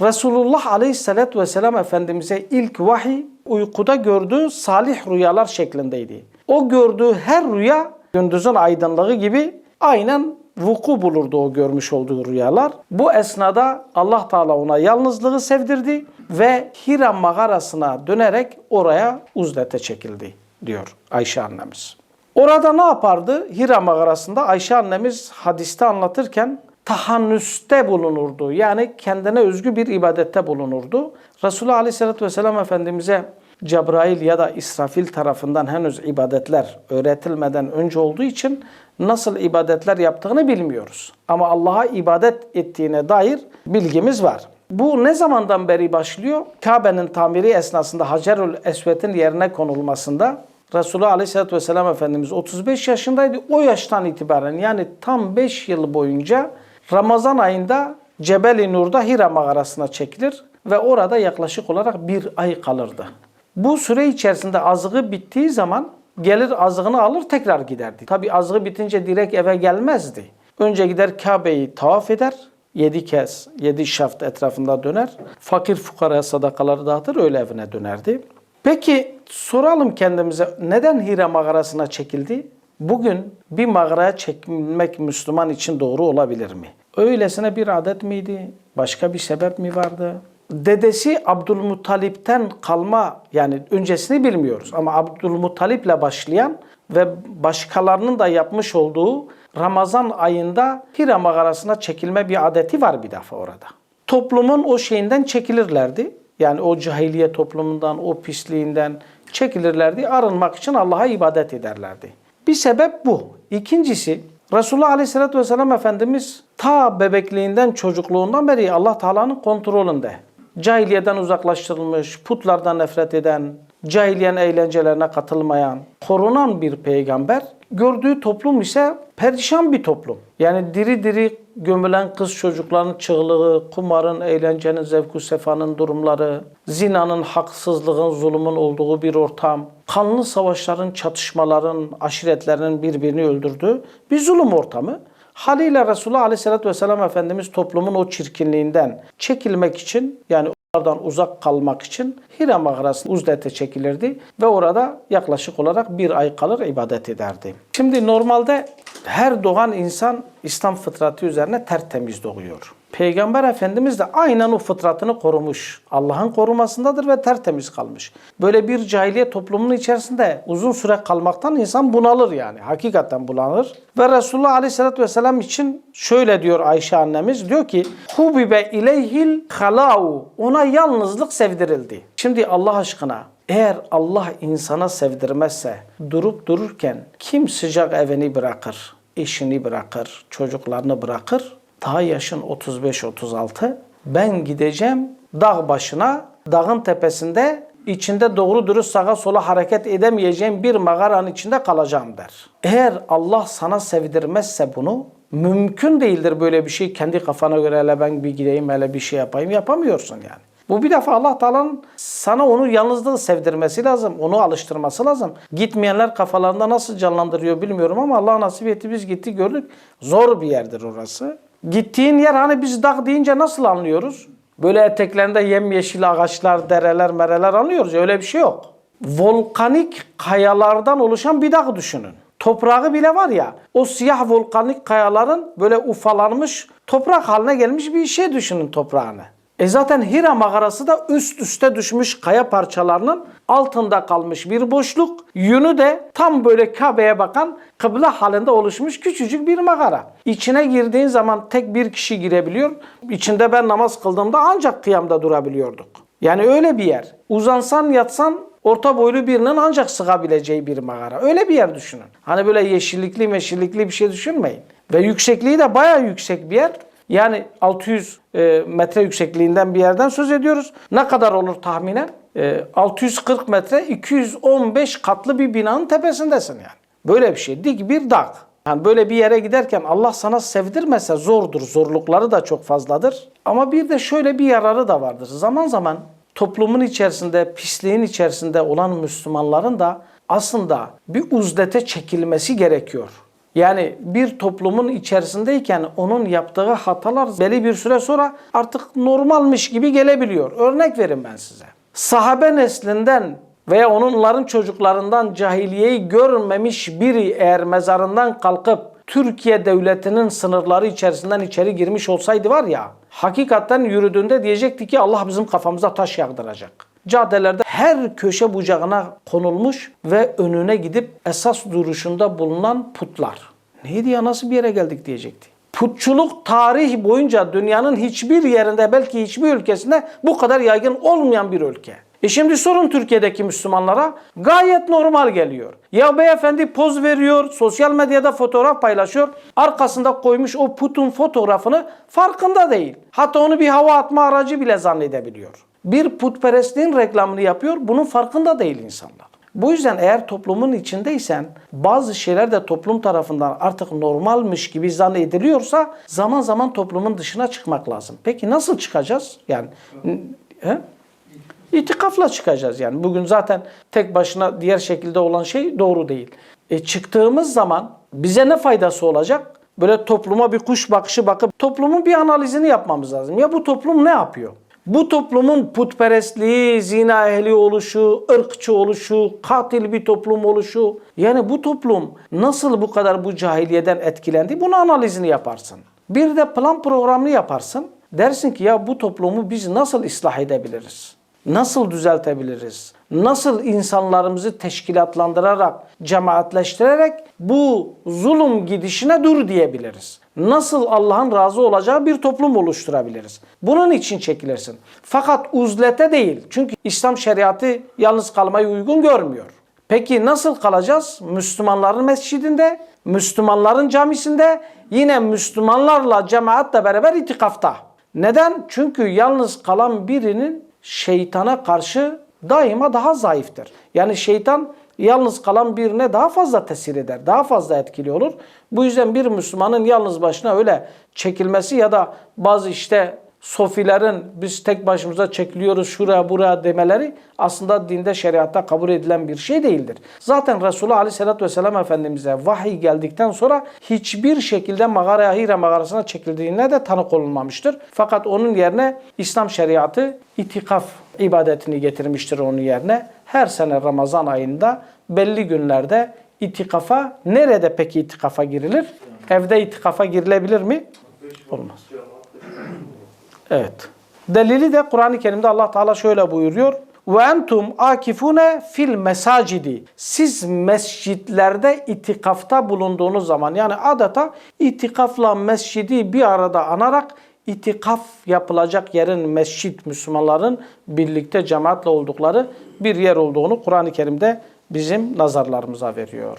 Resulullah Aleyhisselatü Vesselam Efendimiz'e ilk vahiy uykuda gördüğü salih rüyalar şeklindeydi. O gördüğü her rüya gündüzün aydınlığı gibi aynen vuku bulurdu o görmüş olduğu rüyalar. Bu esnada Allah Teala ona yalnızlığı sevdirdi ve Hira mağarasına dönerek oraya uzlete çekildi diyor Ayşe annemiz. Orada ne yapardı? Hira mağarasında Ayşe annemiz hadiste anlatırken tahannüste bulunurdu. Yani kendine özgü bir ibadette bulunurdu. Resulullah Aleyhisselatü Vesselam Efendimiz'e Cebrail ya da İsrafil tarafından henüz ibadetler öğretilmeden önce olduğu için nasıl ibadetler yaptığını bilmiyoruz. Ama Allah'a ibadet ettiğine dair bilgimiz var. Bu ne zamandan beri başlıyor? Kabe'nin tamiri esnasında Hacerül Esved'in yerine konulmasında Resulullah Aleyhisselatü Vesselam Efendimiz 35 yaşındaydı. O yaştan itibaren yani tam 5 yıl boyunca Ramazan ayında Cebel-i Nur'da Hira mağarasına çekilir ve orada yaklaşık olarak bir ay kalırdı. Bu süre içerisinde azığı bittiği zaman gelir azığını alır tekrar giderdi. Tabi azığı bitince direkt eve gelmezdi. Önce gider Kabe'yi tavaf eder. Yedi kez, yedi şaft etrafında döner. Fakir fukaraya sadakaları dağıtır öyle evine dönerdi. Peki soralım kendimize neden Hira mağarasına çekildi? Bugün bir mağaraya çekilmek Müslüman için doğru olabilir mi? Öylesine bir adet miydi? Başka bir sebep mi vardı? Dedesi Abdülmuttalip'ten kalma yani öncesini bilmiyoruz ama Abdülmuttalip'le başlayan ve başkalarının da yapmış olduğu Ramazan ayında Hira mağarasına çekilme bir adeti var bir defa orada. Toplumun o şeyinden çekilirlerdi. Yani o cahiliye toplumundan, o pisliğinden çekilirlerdi. Arınmak için Allah'a ibadet ederlerdi. Bir sebep bu. İkincisi Resulullah Aleyhisselatü Vesselam Efendimiz ta bebekliğinden, çocukluğundan beri Allah Teala'nın kontrolünde. Cahiliyeden uzaklaştırılmış, putlardan nefret eden, cahiliyen eğlencelerine katılmayan, korunan bir peygamber. Gördüğü toplum ise perişan bir toplum. Yani diri diri gömülen kız çocukların çığlığı, kumarın, eğlencenin, zevku sefanın durumları, zinanın, haksızlığın, zulümün olduğu bir ortam, kanlı savaşların, çatışmaların, aşiretlerinin birbirini öldürdüğü bir zulüm ortamı. Haliyle Resulullah Aleyhisselatü Vesselam Efendimiz toplumun o çirkinliğinden çekilmek için yani onlardan uzak kalmak için Hira mağarasına uzlete çekilirdi ve orada yaklaşık olarak bir ay kalır ibadet ederdi. Şimdi normalde her doğan insan İslam fıtratı üzerine tertemiz doğuyor. Peygamber Efendimiz de aynen o fıtratını korumuş. Allah'ın korumasındadır ve tertemiz kalmış. Böyle bir cahiliye toplumunun içerisinde uzun süre kalmaktan insan bunalır yani. Hakikaten bunalır. Ve Resulullah Aleyhisselatü Vesselam için şöyle diyor Ayşe annemiz. Diyor ki Hubibe ileyhil halau. Ona yalnızlık sevdirildi. Şimdi Allah aşkına eğer Allah insana sevdirmezse durup dururken kim sıcak evini bırakır, eşini bırakır, çocuklarını bırakır? Daha yaşın 35-36. Ben gideceğim dağ başına, dağın tepesinde içinde doğru dürüst sağa sola hareket edemeyeceğim bir mağaranın içinde kalacağım der. Eğer Allah sana sevdirmezse bunu mümkün değildir böyle bir şey kendi kafana göre hele ben bir gideyim hele bir şey yapayım yapamıyorsun yani. Bu bir defa Allah Teala'nın sana onu yalnızlığı sevdirmesi lazım. Onu alıştırması lazım. Gitmeyenler kafalarında nasıl canlandırıyor bilmiyorum ama Allah nasip etti biz gittik gördük. Zor bir yerdir orası. Gittiğin yer hani biz dağ deyince nasıl anlıyoruz? Böyle eteklerinde yemyeşil ağaçlar, dereler, mereler anlıyoruz. Öyle bir şey yok. Volkanik kayalardan oluşan bir dağ düşünün. Toprağı bile var ya, o siyah volkanik kayaların böyle ufalanmış, toprak haline gelmiş bir şey düşünün toprağını. E zaten Hira mağarası da üst üste düşmüş kaya parçalarının altında kalmış bir boşluk. Yönü de tam böyle Kabe'ye bakan kıble halinde oluşmuş küçücük bir mağara. İçine girdiğin zaman tek bir kişi girebiliyor. İçinde ben namaz kıldığımda ancak kıyamda durabiliyorduk. Yani öyle bir yer. Uzansan yatsan orta boylu birinin ancak sığabileceği bir mağara. Öyle bir yer düşünün. Hani böyle yeşillikli meşillikli bir şey düşünmeyin. Ve yüksekliği de bayağı yüksek bir yer. Yani 600 e, metre yüksekliğinden bir yerden söz ediyoruz. Ne kadar olur tahminen? E, 640 metre 215 katlı bir binanın tepesindesin yani. Böyle bir şey. Dik bir dağ. Yani böyle bir yere giderken Allah sana sevdirmese zordur. Zorlukları da çok fazladır. Ama bir de şöyle bir yararı da vardır. Zaman zaman toplumun içerisinde, pisliğin içerisinde olan Müslümanların da aslında bir uzdete çekilmesi gerekiyor. Yani bir toplumun içerisindeyken onun yaptığı hatalar belli bir süre sonra artık normalmiş gibi gelebiliyor. Örnek verin ben size. Sahabe neslinden veya onların çocuklarından cahiliyeyi görmemiş biri eğer mezarından kalkıp Türkiye devletinin sınırları içerisinden içeri girmiş olsaydı var ya hakikaten yürüdüğünde diyecekti ki Allah bizim kafamıza taş yağdıracak. Caddelerde her köşe bucağına konulmuş ve önüne gidip esas duruşunda bulunan putlar. Neydi ya nasıl bir yere geldik diyecekti. Putçuluk tarih boyunca dünyanın hiçbir yerinde belki hiçbir ülkesinde bu kadar yaygın olmayan bir ülke. E şimdi sorun Türkiye'deki Müslümanlara gayet normal geliyor. Ya beyefendi poz veriyor, sosyal medyada fotoğraf paylaşıyor. Arkasında koymuş o putun fotoğrafını farkında değil. Hatta onu bir hava atma aracı bile zannedebiliyor. Bir putperestliğin reklamını yapıyor, bunun farkında değil insanlar. Bu yüzden eğer toplumun içindeysen bazı şeyler de toplum tarafından artık normalmiş gibi zannediliyorsa zaman zaman toplumun dışına çıkmak lazım. Peki nasıl çıkacağız? Yani he? İtikafla çıkacağız yani. Bugün zaten tek başına diğer şekilde olan şey doğru değil. E çıktığımız zaman bize ne faydası olacak? Böyle topluma bir kuş bakışı bakıp toplumun bir analizini yapmamız lazım. Ya bu toplum ne yapıyor? Bu toplumun putperestliği, zina ehli oluşu, ırkçı oluşu, katil bir toplum oluşu. Yani bu toplum nasıl bu kadar bu cahiliyeden etkilendi? Bunu analizini yaparsın. Bir de plan programını yaparsın. Dersin ki ya bu toplumu biz nasıl ıslah edebiliriz? Nasıl düzeltebiliriz? Nasıl insanlarımızı teşkilatlandırarak, cemaatleştirerek bu zulüm gidişine dur diyebiliriz? Nasıl Allah'ın razı olacağı bir toplum oluşturabiliriz? Bunun için çekilirsin. Fakat uzlete değil. Çünkü İslam şeriatı yalnız kalmayı uygun görmüyor. Peki nasıl kalacağız? Müslümanların mescidinde, Müslümanların camisinde, yine Müslümanlarla cemaatle beraber itikafta. Neden? Çünkü yalnız kalan birinin şeytana karşı daima daha zayıftır. Yani şeytan yalnız kalan birine daha fazla tesir eder, daha fazla etkili olur. Bu yüzden bir Müslümanın yalnız başına öyle çekilmesi ya da bazı işte sofilerin biz tek başımıza çekiliyoruz şuraya buraya demeleri aslında dinde şeriatta kabul edilen bir şey değildir. Zaten Resulullah Aleyhisselatü Vesselam Efendimiz'e vahiy geldikten sonra hiçbir şekilde mağaraya Hire mağarasına çekildiğine de tanık olunmamıştır. Fakat onun yerine İslam şeriatı itikaf ibadetini getirmiştir onun yerine. Her sene Ramazan ayında belli günlerde itikafa nerede peki itikafa girilir? Evde itikafa girilebilir mi? Olmaz. Evet. Delili de Kur'an-ı Kerim'de Allah Teala şöyle buyuruyor. Ve entum akifune fil mesacidi. Siz mescitlerde itikafta bulunduğunuz zaman yani adeta itikafla mescidi bir arada anarak itikaf yapılacak yerin mescit Müslümanların birlikte cemaatle oldukları bir yer olduğunu Kur'an-ı Kerim'de bizim nazarlarımıza veriyor.